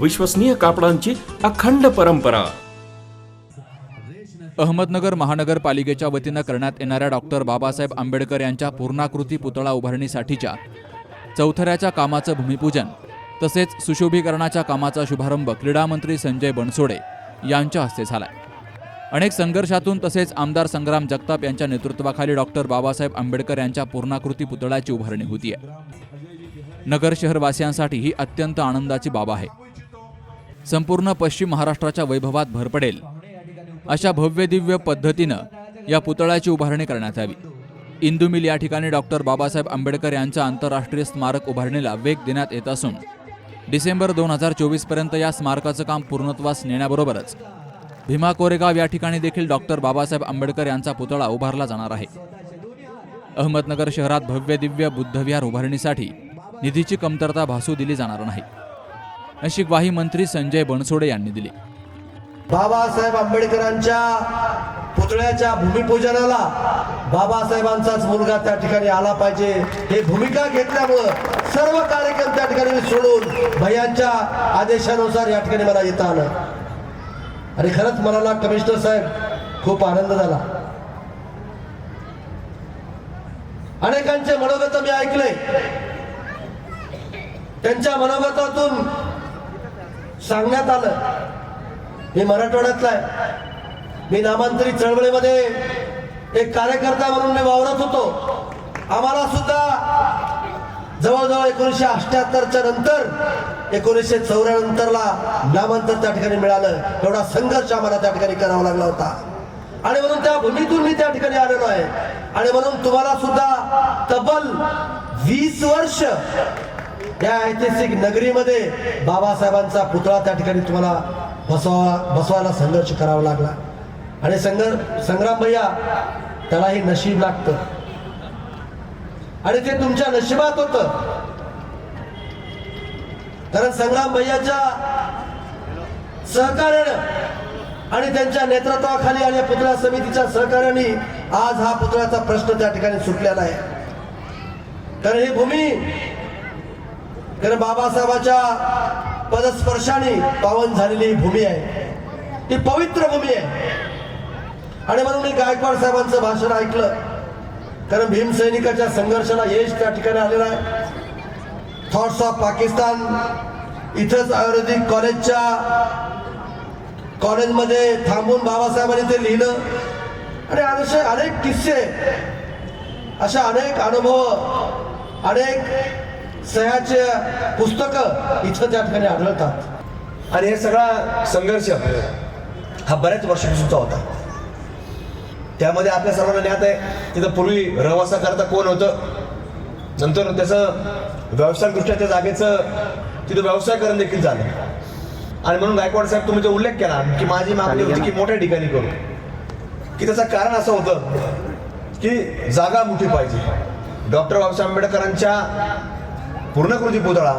विश्वसनीय कापडांची अखंड परंपरा. अहमदनगर महानगरपालिकेच्या वतीनं करण्यात येणाऱ्या डॉक्टर बाबासाहेब आंबेडकर यांच्या पूर्णाकृती पुतळा उभारणीसाठीच्या चौथऱ्याच्या कामाचं भूमिपूजन तसेच सुशोभीकरणाच्या कामाचा शुभारंभ क्रीडामंत्री संजय बनसोडे यांच्या हस्ते झाला अनेक संघर्षातून तसेच आमदार संग्राम जगताप यांच्या नेतृत्वाखाली डॉक्टर बाबासाहेब आंबेडकर यांच्या पूर्णाकृती पुतळ्याची उभारणी होती आहे नगर शहरवासियांसाठी ही अत्यंत आनंदाची बाब आहे. संपूर्ण पश्चिम महाराष्ट्राच्या वैभवात भर पडेल. अशा भव्य दिव्य पद्धतीनं या पुतळ्याची उभारणी करण्यात यावी. इंदू मिल या ठिकाणी डॉक्टर बाबासाहेब आंबेडकर यांच्या आंतरराष्ट्रीय स्मारक उभारणीला वेग देण्यात येत असून डिसेंबर दोन हजार चोवीसपर्यंत या स्मारकाचं काम पूर्णत्वास नेण्याबरोबरच भीमा कोरेगाव या ठिकाणी देखील डॉक्टर बाबासाहेब आंबेडकर यांचा पुतळा उभारला जाणार आहे. अहमदनगर शहरात भव्य दिव्य बुद्धविहार उभारणीसाठी निधीची कमतरता भासू दिली जाणार नाही. अशी ग्वाही मंत्री संजय बनसोडे यांनी दिली. बाबासाहेब आंबेडकरांच्या पुतळ्याच्या भूमिपूजनाला बाबासाहेबांचाच मुलगा त्या ठिकाणी आला पाहिजे. हे भूमिका घेतल्यामुळं सर्व कार्यक्रम त्या ठिकाणी सोडून भैयांच्या आदेशानुसार या ठिकाणी मला येता आलं. आणि खरंच मला ना कमिशनर साहेब खूप आनंद झाला. अनेकांचे मनोगत मी ऐकले त्यांच्या मनोगतातून सांगण्यात आलं. मी मराठवाड्यातला आहे. मी नामांतरित चळवळीमध्ये एक कार्यकर्ता म्हणून मी वावरत होतो. आम्हाला सुद्धा जवळजवळ एकोणीसशे अठ्याहत्तरच्या नंतर एकोणीसशे चौऱ्यानंतरला नामांतर त्या ठिकाणी मिळालं. एवढा संघर्ष आम्हाला त्या ठिकाणी करावा लागला होता. आणि म्हणून त्या भूमीतून मी त्या ठिकाणी आलेलो आहे. आणि म्हणून तुम्हाला सुद्धा तब्बल वीस वर्ष या ऐतिहासिक नगरीमध्ये बाबासाहेबांचा पुतळा त्या ठिकाणी तुम्हाला बसवा बसवायला संघर्ष करावा लागला. आणि संघर्ष संग्राम भैया त्यालाही नशीब लागतं. आणि ते तुमच्या नशिबात होत. कारण संग्राम भैयाच्या सहकार्यानं आणि त्यांच्या नेतृत्वाखाली आणि पुतळा समितीच्या सहकार्याने आज हा पुतळ्याचा प्रश्न त्या ठिकाणी सुटलेला आहे. कारण ही भूमी कारण बाबासाहेबाच्या पदस्पर्शाने पावन झालेली ही भूमी आहे. ती पवित्र भूमी आहे. आणि म्हणून मी गायकवाड साहेबांचं भाषण ऐकलं. कारण भीमसैनिकाच्या संघर्षाला यश त्या ठिकाणी आलेलं आहे. थॉट्स ऑफ पाकिस्तान इथंच आयुर्वेदिक कॉलेजच्या कॉलेजमध्ये थांबून बाबासाहेबांनी ते लिहिलं. आणि असे अनेक किस्से अशा अनेक अनुभव अनेक सह्याचे पुस्तकं इथं त्या ठिकाणी आढळतात. आणि हे सगळा संघर्ष हा बऱ्याच वर्षापासूनचा होता. त्यामध्ये आपल्या सर्वांना ज्ञात आहे तिथं पूर्वी रहिवासा करता कोण होतं? नंतर त्याचं व्यावसायिकदृष्ट्या त्या जागेचं तिथं व्यवसायकरण देखील झालं. आणि म्हणून गायकवाड साहेब तुम्ही जो उल्लेख केला की माझी मागणी होती की मोठ्या ठिकाणी करू. की त्याचं कारण असं होतं की जागा मोठी पाहिजे. डॉक्टर बाबासाहेब आंबेडकरांच्या पूर्णकृती पुतळा.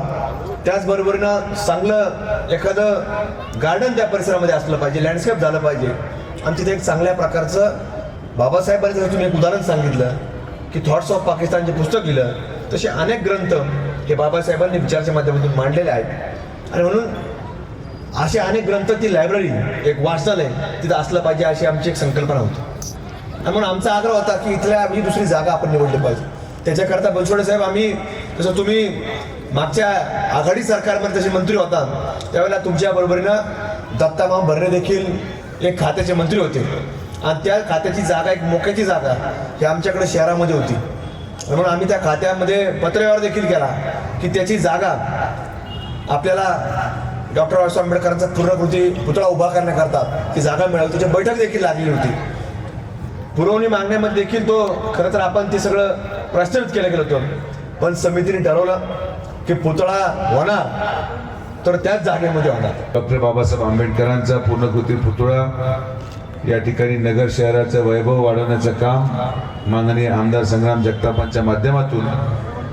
त्याचबरोबरीनं चांगलं एखादं गार्डन त्या परिसरामध्ये असलं पाहिजे लँडस्केप झालं पाहिजे. आणि तिथे एक चांगल्या प्रकारचं बाबासाहेबांनी तुम्ही एक उदाहरण सांगितलं की थॉट्स ऑफ पाकिस्तानचे पुस्तक लिहिलं तसे अनेक ग्रंथ हे बाबासाहेबांनी विचारच्या माध्यमातून मांडलेले आहेत. आणि म्हणून असे अनेक ग्रंथ ती लायब्ररी एक वाचनालय तिथं असलं पाहिजे अशी आमची एक संकल्पना होती. आणि म्हणून आमचा आग्रह होता की इथल्या ही दुसरी जागा आपण निवडली पाहिजे. त्याच्याकरता बनसोडे साहेब आम्ही जसं तुम्ही मागच्या आघाडी सरकारमध्ये जसे मंत्री होता त्यावेळेला तुमच्या बरोबरीनं दत्तामाम भरणे देखील एक खात्याचे मंत्री होते. आणि त्या खात्याची जागा एक मोक्याची जागा ही आमच्याकडे शहरामध्ये होती. म्हणून आम्ही त्या खात्यामध्ये पत्रव्यवहार देखील केला की त्याची जागा आपल्याला डॉक्टर बाबासाहेब आंबेडकरांचा पूर्णकृती पुतळा उभा करण्याकरता ती जागा मिळाली. त्याची बैठक देखील लागलेली होती. पुरवणी मागण्यामध्ये देखील तो खरं तर आपण ते सगळं प्रस्तावित केलं गेलं होतं. पण समितीने ठरवलं की पुतळा होणार तर त्याच जागेमध्ये होणार. डॉक्टर बाबासाहेब आंबेडकरांचा पूर्णकृती पुतळा या ठिकाणी नगर शहराचं वैभव वाढवण्याचं काम माननीय आमदार संग्राम जगतापांच्या माध्यमातून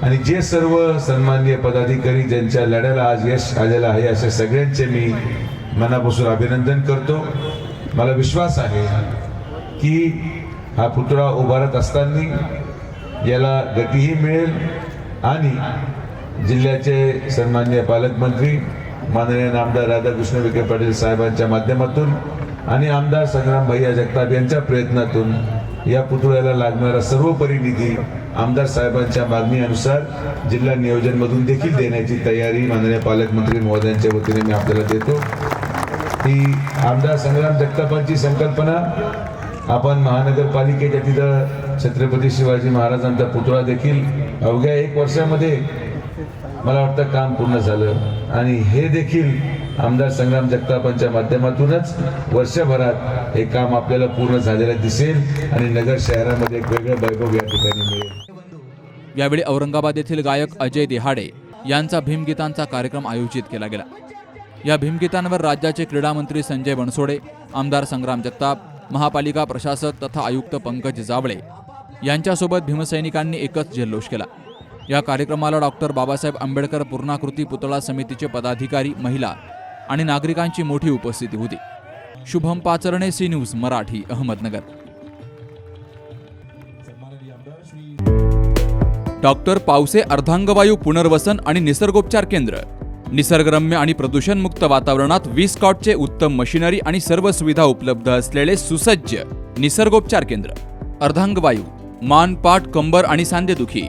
आणि जे सर्व सन्माननीय पदाधिकारी ज्यांच्या लढ्याला आज यश आलेलं आहे अशा सगळ्यांचे मी मनापासून अभिनंदन करतो. मला विश्वास आहे की हा पुतळा उभारत असताना याला गतीही मिळेल आणि जिल्ह्याचे सन्मान्य पालकमंत्री माननीय आमदार राधाकृष्ण विखे पाटील साहेबांच्या माध्यमातून आणि आमदार संग्राम भैया जगताप यांच्या प्रयत्नातून या पुतळ्याला लागणारा सर्वोपरी निधी आमदार साहेबांच्या मागणीनुसार जिल्हा नियोजनमधून देखील देण्याची तयारी माननीय पालकमंत्री महोदयांच्या वतीने मी आपल्याला देतो. ही आमदार संग्राम जगतापांची संकल्पना आपण महानगरपालिकेच्या तिथं छत्रपती शिवाजी महाराजांचा पुतळा देखील अवघ्या एक वर्षामध्ये मला वाटतं काम पूर्ण झालं. आणि हे देखील आमदार संग्राम जगतापांच्या माध्यमातूनच वर्षभरात हे काम आपल्याला पूर्ण झालेलं दिसेल आणि नगर शहरामध्ये एक वेगळं वैभव या ठिकाणी मिळेल. यावेळी औरंगाबाद येथील गायक अजय देहाडे यांचा भीमगीतांचा कार्यक्रम आयोजित केला गेला. या भीमगीतांवर राज्याचे क्रीडा मंत्री संजय बनसोडे आमदार संग्राम जगताप महापालिका प्रशासक तथा आयुक्त पंकज जावळे यांच्यासोबत भीमसैनिकांनी एकच जल्लोष केला. या कार्यक्रमाला डॉक्टर बाबासाहेब आंबेडकर पूर्णाकृती पुतळा समितीचे पदाधिकारी महिला आणि नागरिकांची मोठी उपस्थिती होती. Shubham Pacharne C news Marathi Ahmednagar. Doctor Pawase अर्धांगवायू पुनर्वसन आणि निसर्गोपचार केंद्र. निसर्गरम्य आणि प्रदूषणमुक्त वातावरणात वीस कॉटचे उत्तम मशिनरी आणि सर्व सुविधा उपलब्ध असलेले सुसज्ज निसर्गोपचार केंद्र. अर्धांगवायू मान पाठ कंबर आणि सांधेदुखी